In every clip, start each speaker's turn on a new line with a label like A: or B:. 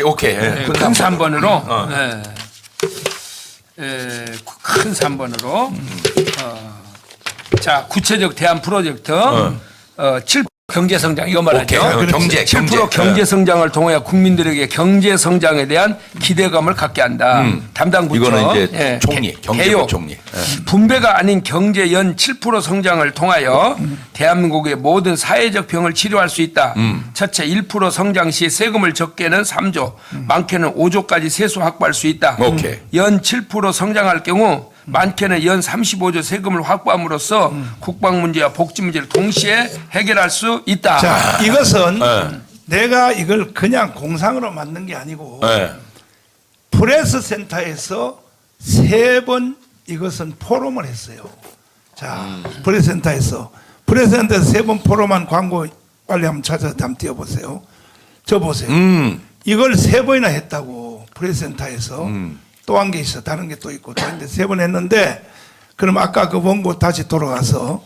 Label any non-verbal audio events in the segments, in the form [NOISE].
A: 제- 오케이. 예,
B: 네, 큰큰
A: 삼번.
B: 3번으로
A: 어.
B: 네. 에, 큰 3번으로 어, 자 구체적 대안 프로젝트 어. 7 경제 성장 이거 말하죠.
A: 오케이. 어, 경제,
B: 7%
A: 경제.
B: 경제 성장을 통해 국민들에게 경제 성장에 대한 기대감을 갖게 한다. 담당 부처
A: 음. 이거는 이제
B: 예,
A: 총리,
B: 개-
A: 경제부
B: 개요.
A: 총리. 예.
B: 분배가 아닌 경제 연 7% 성장을 통하여 대한민국의 모든 사회적 병을 치료할 수 있다.
A: 음.
B: 첫째, 1% 성장 시 세금을 적게는 3조, 많게는 5조까지 세수 확보할 수 있다.
A: 오케이.
B: 연 7% 성장할 경우 많게는 연 35조 세금을 확보함으로써 국방 문제와 복지 문제를 동시에 해결할 수 있다.
C: 자, 이것은
A: 네.
C: 내가 이걸 그냥 공상으로 만든 게 아니고
A: 예.
C: 프레스 센터에서 세 번 이것은 포럼을 했어요. 자, 프레스 센터에서 프레스 센터에서 세 번 포럼한 광고 빨리 한번 찾아서 한번 띄워 보세요. 저 보세요.
A: 음.
C: 이걸 세 번이나 했다고 프레스 센터에서
A: 음.
C: 또 한 게 있어. 다른 게 또 있고 또 있는데 세번 했는데 그럼 아까 그 원고 다시 돌아가서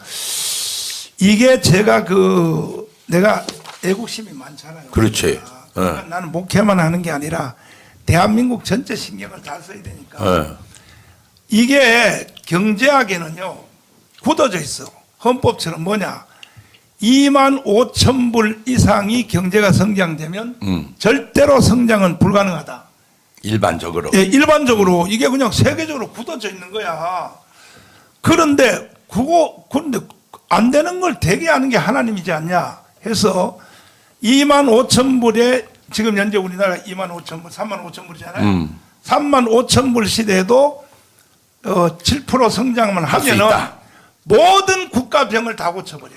C: 이게 제가 그 내가 애국심이 많잖아요.
A: 그렇지.
C: 그러니까
A: 예.
C: 나는 목회만 하는 게 아니라 대한민국 전체 신경을 다 써야 되니까
A: 예.
C: 이게 경제학에는요 굳어져 있어 헌법처럼 뭐냐 2만 5천 불 이상이 경제가 성장되면
A: 음.
C: 절대로 성장은 불가능하다.
A: 일반적으로.
C: 예, 일반적으로 이게 그냥 세계적으로 굳어져 있는 거야. 그런데 그거 근데 안 되는 걸 되게 하는 게 하나님이지 않냐 해서 2만 5천 불에 지금 현재 우리나라 2만 5천 불, 3만 5천 불이잖아요.
A: 음.
C: 3만 5천 불 시대에도 어, 7% 성장만 하면은. 모든 국가 병을 다 고쳐버려.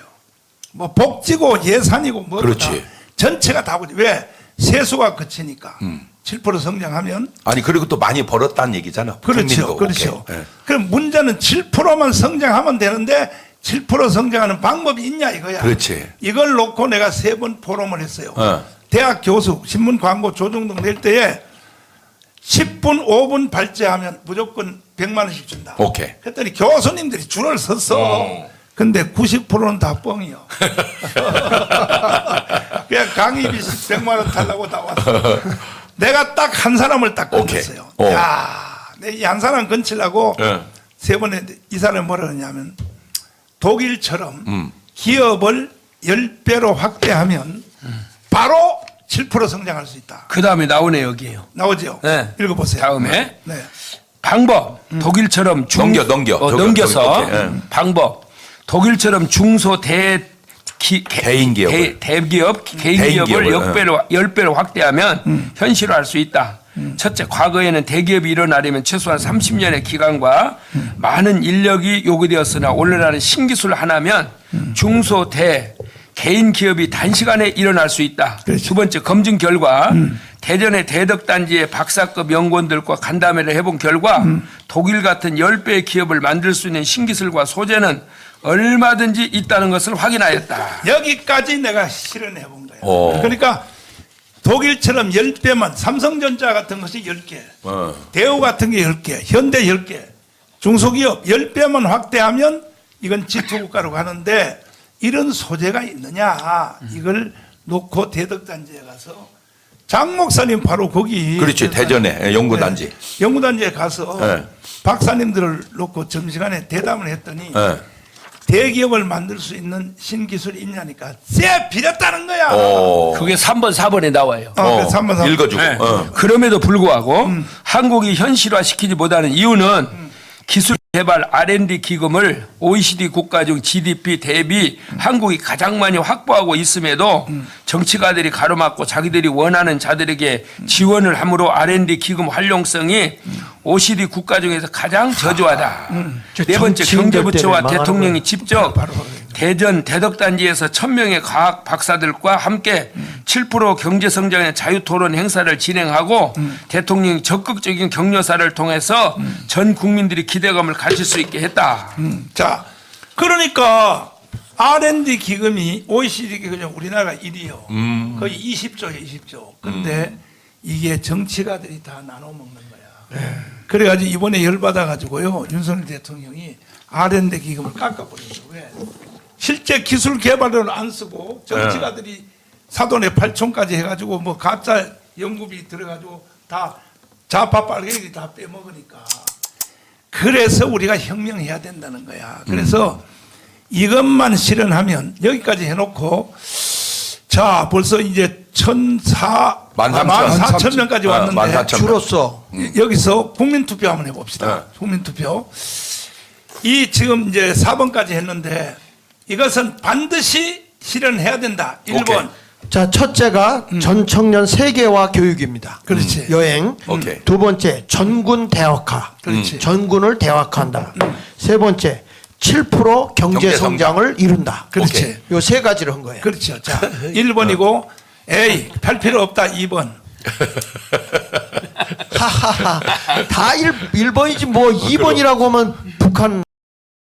C: 뭐 복지고 예산이고 뭐
A: 그렇지.
C: 전체가 다 고쳐. 왜 세수가 그치니까
A: 음.
C: 7% 성장하면
A: 아니 그리고 또 많이 벌었다는 얘기잖아.
C: 그렇죠.
A: 국민도.
C: 그렇죠.
A: 오케이. 예.
C: 그럼 문제는 7%만 성장하면 되는데 7% 성장하는 방법이 있냐 이거야.
A: 그렇지.
C: 이걸 놓고 내가 세 번 포럼을 했어요.
A: 어.
C: 대학 교수 신문 광고 조정동 낼 때에 10분 5분 발제하면 무조건 100만 원씩 준다.
A: 오케이.
C: 그랬더니 교수님들이 줄을 섰어.
A: 어.
C: 근데 90%는 다 뻥이요. [LAUGHS] 그냥 강의비 100만 원 달라고 다 왔어. [LAUGHS] 내가 딱 한 사람을 딱
A: 오케이.
C: 건졌어요.
A: 어.
C: 야, 내이한 사람 건치려고
A: 예.
C: 세 번에 이 사람이 뭐라 그러냐면 독일처럼
A: 음.
C: 기업을 10배로 확대하면 바로 7% 성장할 수 있다.
B: 그 다음에 나오네 여기에요.
C: 나오죠?
B: 네.
C: 읽어보세요.
B: 다음에
C: 네.
B: 방법 독일처럼 중,
A: 넘겨, 넘겨.
B: 어,
A: 저거,
B: 넘겨서
A: 저기, 오케이, 예.
B: 방법 독일처럼 중소 대 기, 개-
A: 개인 기업을.
B: 대, 대기업 개인
A: 개인
B: 기업을
A: 기업을,
B: 열 배로 열 배로 확대하면 현실화할 수 있다. 첫째, 과거에는 대기업이 일어나려면 최소한 30년의 기간과 많은 인력이 요구되었으나 오늘날은 신기술 하나면 중소 대 개인 기업이 단시간에 일어날 수 있다.
C: 그렇죠.
B: 두 번째 검증 결과 대전의 대덕단지의 박사급 연구원들과 간담회를 해본 결과 독일 같은 10배의 기업을 만들 수 있는 신기술과 소재는 얼마든지 있다는 것을 확인하였다.
C: 여기까지 내가 실현해 본 거예요.
A: 어.
C: 그러니까 독일처럼 10배만 삼성전자 같은 것이 10개,
A: 어.
C: 대우 같은 게 10개, 현대 10개, 중소기업 10배만 확대하면 이건 지투국가로 가는데 이런 소재가 있느냐 이걸 놓고 대덕단지에 가서 장 목사님 바로 거기
A: 그렇지. 대전에 예, 연구단지.
C: 네, 연구단지에 가서
A: 네.
C: 박사님들을 놓고 점심시간에 대담을 했더니
A: 예.
C: 대기업을 만들 수 있는 신기술이 있냐니까 쎄 비렸다는 거야.
A: 어.
B: 그게 3번, 4번에 나와요.
C: 어, 그래서 한번 더-
A: 읽어주고.
B: 네.
A: 어.
B: 그럼에도 불구하고 한국이 현실화시키지 못하는 이유는 기술 개발 R&D 기금을 OECD 국가 중 GDP 대비 한국이 가장 많이 확보하고 있음에도 정치가들이 가로막고 자기들이 원하는 자들에게 지원을 함으로 R&D 기금 활용성이 OECD 국가 중에서 가장 저조하다. 네 번째 경제부처와 대통령이. 직접 대전 대덕단지에서 천명의 과학 박사들과 함께 7% 경제 성장의 자유 토론 행사를 진행하고 대통령이 적극적인 격려사를 통해서 전 국민들이 기대감을 가질 수 있게 했다.
C: 자, 그러니까 R&D 기금이 OECD 기금이 우리나라가 1위요.
A: 음.
C: 거의 20조에 20조. 근데 이게 정치가들이 다 나눠 먹는 거야. 그래가지고 이번에 열받아 가지고요. 윤석열 대통령이 R&D 기금을 깎아버렸어. 왜? 실제 기술 개발을 안 쓰고 정치가들이 사돈의 팔촌까지 해가지고 뭐 가짜 연구비 들어가지고 다 좌파 빨갱이들이 다 빼먹으니까 그래서 우리가 혁명해야 된다는 거야. 그래서 이것만 실현하면 여기까지 해놓고 자 벌써 이제 천사
A: 만 삼천.
C: 만 사천 명까지
A: 어,
C: 왔는데
A: 만 사천 명.
D: 줄었어.
C: 여기서 국민투표 한번 해봅시다.
A: 네.
C: 국민투표. 이 지금 이제 4번까지 했는데 이것은 반드시 실현해야 된다. 1번.
D: 자, 첫째가 전 청년 세계화 교육입니다.
C: 그렇지.
D: 여행.
A: 오케이.
D: 두 번째, 전군 대학화.
C: 그렇지.
D: 전군을 대학화한다. 세 번째, 7% 경제
A: 경제
D: 성장을 이룬다.
C: 그렇지.
D: 요세 가지를 한 거예요.
C: 그렇죠. 자, [LAUGHS] 1번이고 에이, 할 필요 없다. 2번. [LAUGHS]
D: 하하하. 다 1, 일번이지뭐 2번이라고 하면 북한